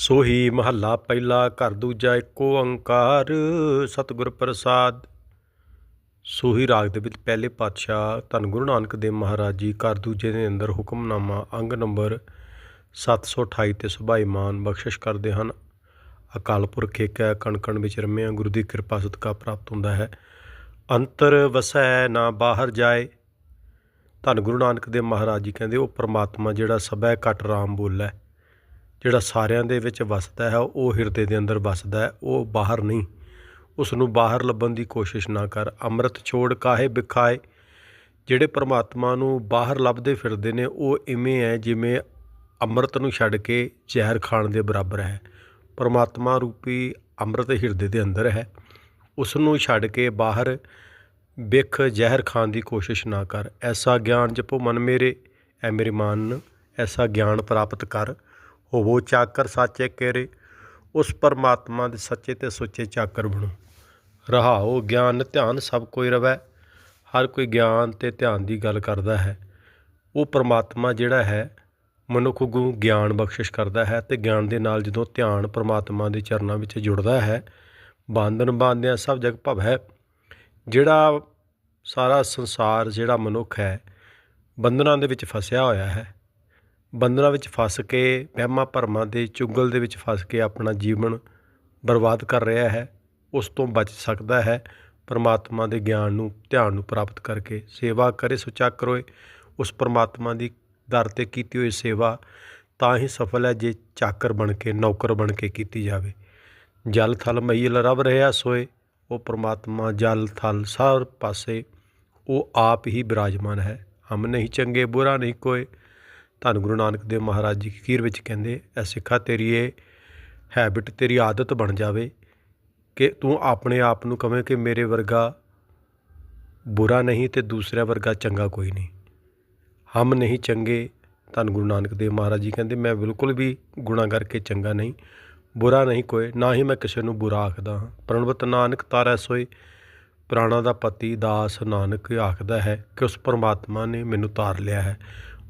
ਸੋਹੀ ਮਹੱਲਾ ਪਹਿਲਾ, ਘਰ ਦੂਜਾ ਇੱਕੋ ਓੰਕਾਰ ਸਤਿਗੁਰ ਪ੍ਰਸਾਦ। ਸੋਹੀ ਰਾਗ ਦੇ ਵਿੱਚ ਪਹਿਲੇ ਪਾਤਸ਼ਾਹ ਧੰਨ ਗੁਰੂ ਨਾਨਕ ਦੇਵ ਮਹਾਰਾਜ ਜੀ ਘਰ ਦੂਜੇ ਦੇ ਅੰਦਰ ਹੁਕਮਨਾਮਾ ਅੰਗ ਨੰਬਰ 728 ਤੇ ਸੁਭਾਈਮਾਨ ਬਖਸ਼ਿਸ਼ ਕਰਦੇ ਹਨ। ਅਕਾਲ ਪੁਰਖ ਏਕ ਹੈ ਕਣ ਕਣ ਵਿੱਚ ਰਮਿਆ, ਗੁਰੂ ਦੀ ਕਿਰਪਾ ਸਦਕਾ ਪ੍ਰਾਪਤ ਹੁੰਦਾ ਹੈ। ਅੰਤਰ ਵਸੈ ਨਾ ਬਾਹਰ ਜਾਏ। ਧੰਨ ਗੁਰੂ ਨਾਨਕ ਦੇਵ ਮਹਾਰਾਜ ਜੀ ਕਹਿੰਦੇ, ਉਹ ਪਰਮਾਤਮਾ ਜਿਹੜਾ ਸਭੈ ਘਟ ਰਾਮ ਬੋਲੇ। ਜਿਹੜਾ ਸਾਰਿਆਂ ਦੇ ਵਿੱਚ ਵਸਦਾ ਹੈ, ਉਹ ਹਿਰਦੇ ਦੇ ਅੰਦਰ ਵਸਦਾ ਹੈ, ਉਹ ਬਾਹਰ ਨਹੀਂ। ਉਸ ਨੂੰ ਬਾਹਰ ਲੱਭਣ ਦੀ ਕੋਸ਼ਿਸ਼ ਨਾ ਕਰ। ਅੰਮ੍ਰਿਤ ਛੋੜ ਕਾਹੇ ਵਿਖਾਏ ਜਿਹੜੇ ਪ੍ਰਮਾਤਮਾ ਨੂੰ ਬਾਹਰ ਲੱਭਦੇ ਫਿਰਦੇ ਨੇ, ਉਹ ਇਵੇਂ ਹੈ ਜਿਵੇਂ ਅੰਮ੍ਰਿਤ ਨੂੰ ਛੱਡ ਕੇ ਜ਼ਹਿਰ ਖਾਣ ਦੇ ਬਰਾਬਰ ਹੈ। ਪਰਮਾਤਮਾ ਰੂਪੀ ਅੰਮ੍ਰਿਤ ਹਿਰਦੇ ਦੇ ਅੰਦਰ ਹੈ। ਉਸ ਨੂੰ ਛੱਡ ਕੇ ਬਾਹਰ ਵਿਖ ਜ਼ਹਿਰ ਖਾਣ ਦੀ ਕੋਸ਼ਿਸ਼ ਨਾ ਕਰ। ਐਸਾ ਗਿਆਨ ਜਪੋ ਮਨ ਮੇਰੇ, ਐ ਮੇਰੇ ਮਨ, ਐਸਾ ਗਿਆਨ ਪ੍ਰਾਪਤ ਕਰ। ਹੋਵੋ ਚਾਕਰ ਸਾਚੇ ਕੇਰੇ, ਉਸ ਪਰਮਾਤਮਾ ਦੇ ਸੱਚੇ ਤੇ ਸੁੱਚੇ ਚਾਕਰ ਬਣੋ। ਰਹਾਓ ਗਿਆਨ, ਧਿਆਨ ਸਭ ਕੋਈ ਰਵੈ, ਹਰ ਕੋਈ ਗਿਆਨ ਤੇ ਧਿਆਨ ਦੀ ਗੱਲ ਕਰਦਾ ਹੈ। ਉਹ ਪਰਮਾਤਮਾ ਜਿਹੜਾ ਹੈ, ਮਨੁੱਖ ਨੂੰ ਗਿਆਨ ਬਖਸ਼ਿਸ਼ ਕਰਦਾ ਹੈ ਤੇ ਗਿਆਨ ਦੇ ਨਾਲ ਜਦੋਂ ਧਿਆਨ ਪਰਮਾਤਮਾ ਦੇ ਚਰਨਾਂ ਵਿੱਚ ਜੁੜਦਾ ਹੈ, ਬੰਧਨ ਬਾਂਧਿਆਂ ਸਭ ਜਗ ਭਵ ਹੈ। ਜਿਹੜਾ ਸਾਰਾ ਸੰਸਾਰ, ਜਿਹੜਾ ਮਨੁੱਖ ਹੈ, ਬੰਧਨਾਂ ਦੇ ਵਿੱਚ ਫਸਿਆ ਹੋਇਆ ਹੈ। ਬੰਧਨਾਂ ਵਿੱਚ ਫਸ ਕੇ, ਵਹਿਮਾਂ ਭਰਮਾਂ ਦੇ ਚੁੰਗਲ ਦੇ ਵਿੱਚ ਫਸ ਕੇ ਆਪਣਾ ਜੀਵਨ ਬਰਬਾਦ ਕਰ ਰਿਹਾ ਹੈ, ਉਸ ਤੋਂ ਬਚ ਸਕਦਾ ਹੈ। ਪਰਮਾਤਮਾ ਦੇ ਗਿਆਨ ਨੂੰ ਧਿਆਨ ਨੂੰ ਪ੍ਰਾਪਤ ਕਰਕੇ ਸੇਵਾ ਕਰੇ ਸੁਚਾ ਕਰੋਏ। ਉਸ ਪਰਮਾਤਮਾ ਦੀ ਦਰ ਤੇ ਕੀਤੀ ਹੋਈ ਸੇਵਾ ਤਾਂ ਹੀ ਸਫਲ ਹੈ ਜੇ ਚਾਕਰ ਬਣ ਕੇ, ਨੌਕਰ ਬਣ ਕੇ ਕੀਤੀ ਜਾਵੇ। ਜਲ ਥਲ ਮਈਲ ਰਵ ਰਿਹਾ ਸੋਏ, ਉਹ ਪਰਮਾਤਮਾ ਜਲ ਥਲ ਸਾਰ ਪਾਸੇ, ਉਹ ਆਪ ਹੀ ਬਿਰਾਜਮਾਨ ਹੈ। ਹਮ ਨਹੀਂ ਚੰਗੇ, ਬੁਰਾ ਨਹੀਂ ਕੋਏ। ਧੰਨ ਗੁਰੂ ਨਾਨਕ ਦੇਵ ਮਹਾਰਾਜ ਜੀ ਖੀਰ ਵਿੱਚ ਕਹਿੰਦੇ, ਐ ਸਿੱਖਾ ਤੇਰੀ ਇਹ ਹੈਬਿਟ ਤੇਰੀ ਆਦਤ ਬਣ ਜਾਵੇ ਕਿ ਤੂੰ ਆਪਣੇ ਆਪ ਨੂੰ ਕਵੇਂ ਕਿ ਮੇਰੇ ਵਰਗਾ ਬੁਰਾ ਨਹੀਂ ਤੇ ਦੂਸਰਿਆਂ ਵਰਗਾ ਚੰਗਾ ਕੋਈ ਨਹੀਂ। ਹਮ ਨਹੀਂ ਚੰਗੇ। ਧੰਨ ਗੁਰੂ ਨਾਨਕ ਦੇਵ ਮਹਾਰਾਜ ਜੀ ਕਹਿੰਦੇ, ਮੈਂ ਬਿਲਕੁਲ ਵੀ ਗੁਨਾਹ ਕਰਕੇ ਚੰਗਾ ਨਹੀਂ, ਬੁਰਾ ਨਹੀਂ ਕੋਈ, ਨਾ ਹੀ ਮੈਂ ਕਿਸੇ ਨੂੰ ਬੁਰਾ ਆਖਦਾ ਹਾਂ। ਪ੍ਰਣਵਤ ਨਾਨਕ ਤਾਰੈ ਸੋਏ, ਪ੍ਰਾਣਾ ਦਾ ਪਤੀ ਦਾਸ ਨਾਨਕ ਆਖਦਾ ਹੈ ਕਿ ਉਸ ਪਰਮਾਤਮਾ ਨੇ ਮੈਨੂੰ ਤਾਰ ਲਿਆ ਹੈ।